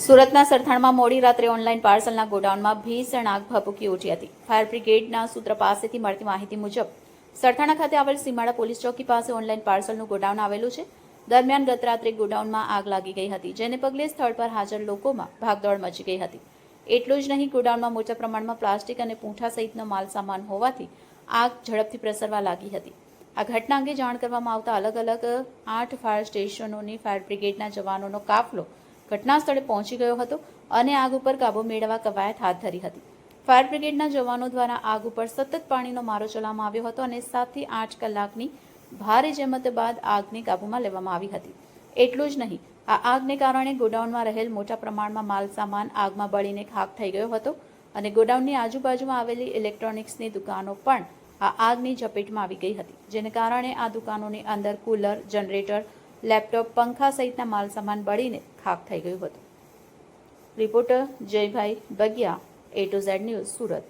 સુરતના સરથાણમાં મોડી રાત્રે ઓનલાઈન પાર્સલના ગોડાઉનમાં ભીષણ આગ ભભૂકી ઉઠી હતી. ફાયર બ્રિગેડના સૂત્ર પાસેથી મળતી માહિતી મુજબ, સરથાણા ખાતે આવેલ સીમાડા પોલીસ ચોકી પાસે ઓનલાઈન પાર્સલનું ગોડાઉન આવેલું છે. દરમિયાન ગત રાત્રે ગોડાઉનમાં આગ લાગી ગઈ હતી, જેને પગલે સ્થળ પર હાજર લોકોમાં ભાગદોડ મચી ગઈ હતી. એટલું જ નહીં, ગોડાઉનમાં મોટા પ્રમાણમાં પ્લાસ્ટિક અને પૂંઠા સહિતનો માલ સામાન હોવાથી આગ ઝડપથી પ્રસરવા લાગી હતી. આ ઘટના અંગે જાણ કરવામાં આવતા અલગ અલગ આઠ ફાયર સ્ટેશનોની ફાયર બ્રિગેડના જવાનોનો કાફલો ઘટના સ્થળે પહોંચી ગયો હતો અને આગ ઉપર કાબુ મેળવવા કવાયત હાથ ધરી હતી. ફાયર બ્રિગેડના જવાનો દ્વારા આગ ઉપર સતત પાણીનો મારો ચલાવવામાં આવ્યો હતો અને સાતથી આઠ કલાકની ભારે જહેમત બાદ આગને કાબૂમાં લેવામાં આવી હતી. એટલું જ નહીં, આ આગને કારણે ગોડાઉનમાં રહેલ મોટા પ્રમાણમાં માલ સામાન આગમાં બળીને ખાક થઈ ગયો હતો અને ગોડાઉનની આજુબાજુમાં આવેલી ઇલેક્ટ્રોનિક્સની દુકાનો પણ આ આગની ઝપેટમાં આવી ગઈ હતી, જેને કારણે આ દુકાનોની અંદર કુલર, જનરેટર લેપટોપ, પંખા સહિતના માલસામાન બળીને ખાક થઈ ગયું હતું. Reporter Jaybhai Bagiya A to Z news Surat.